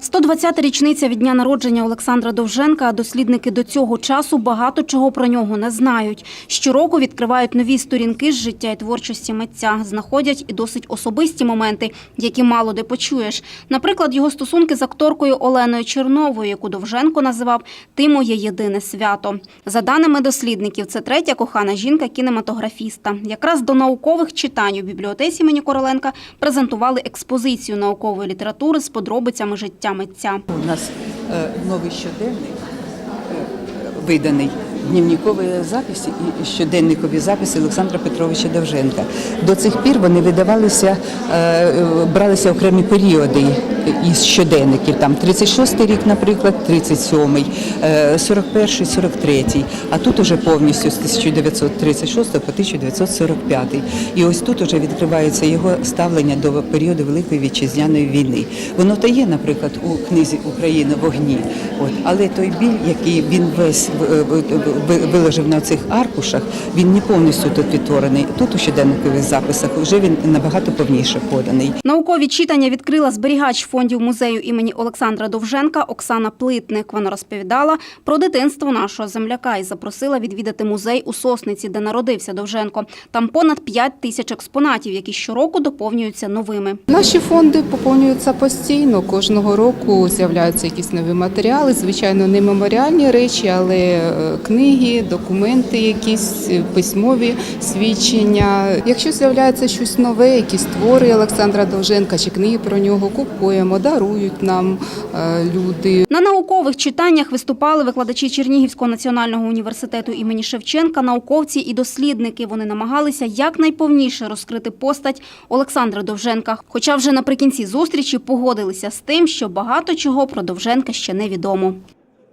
120-та річниця від дня народження Олександра Довженка, а дослідники до цього часу багато чого про нього не знають. Щороку відкривають нові сторінки з життя і творчості митця, знаходять і досить особисті моменти, які мало де почуєш. Наприклад, його стосунки з акторкою Оленою Черновою, яку Довженко називав «Ти моє єдине свято». За даними дослідників, це третя кохана жінка кінематографіста. Якраз до наукових читань у бібліотеці імені Короленка презентували експозицію наукової літератури з подробицями життя митця. У нас е, новий щоденник е, виданий. Днівникові записи і щоденникові записи Олександра Петровича Довженка. До цих пір вони видавалися, е, бралися окремі періоди із щоденників. Там 36-й рік, наприклад, 37-й, е, 41-й, 43-й. А тут уже повністю з 1936 по 1945. І ось тут уже відкривається його ставлення до періоду Великої вітчизняної війни. Воно то є, наприклад, у книзі Україна в огні. От, але той біль, який він весь виложив на цих аркушах, він не повністю тут відтворений. Тут у щоденникових записах вже він набагато повніше поданий. Наукові читання відкрила зберігач фондів музею імені Олександра Довженка Оксана Плитник. Вона розповідала про дитинство нашого земляка і запросила відвідати музей у Сосниці, де народився Довженко. Там понад 5 тисяч експонатів, які щороку доповнюються новими. Наші фонди поповнюються постійно. Кожного року з'являються якісь нові матеріали. Звичайно, не меморіальні речі, але е, книги, документи, якісь е, письмові свідчення. Якщо з'являється щось нове, якісь твори Олександра Довженка чи книги про нього, купуємо, дарують нам е, люди. На наукових читаннях виступали викладачі Чернігівського національного університету імені Шевченка, науковці і дослідники. Вони намагалися якнайповніше розкрити постать Олександра Довженка. Хоча вже наприкінці зустрічі погодилися з тим, що багато чого про Довженка ще невідомо.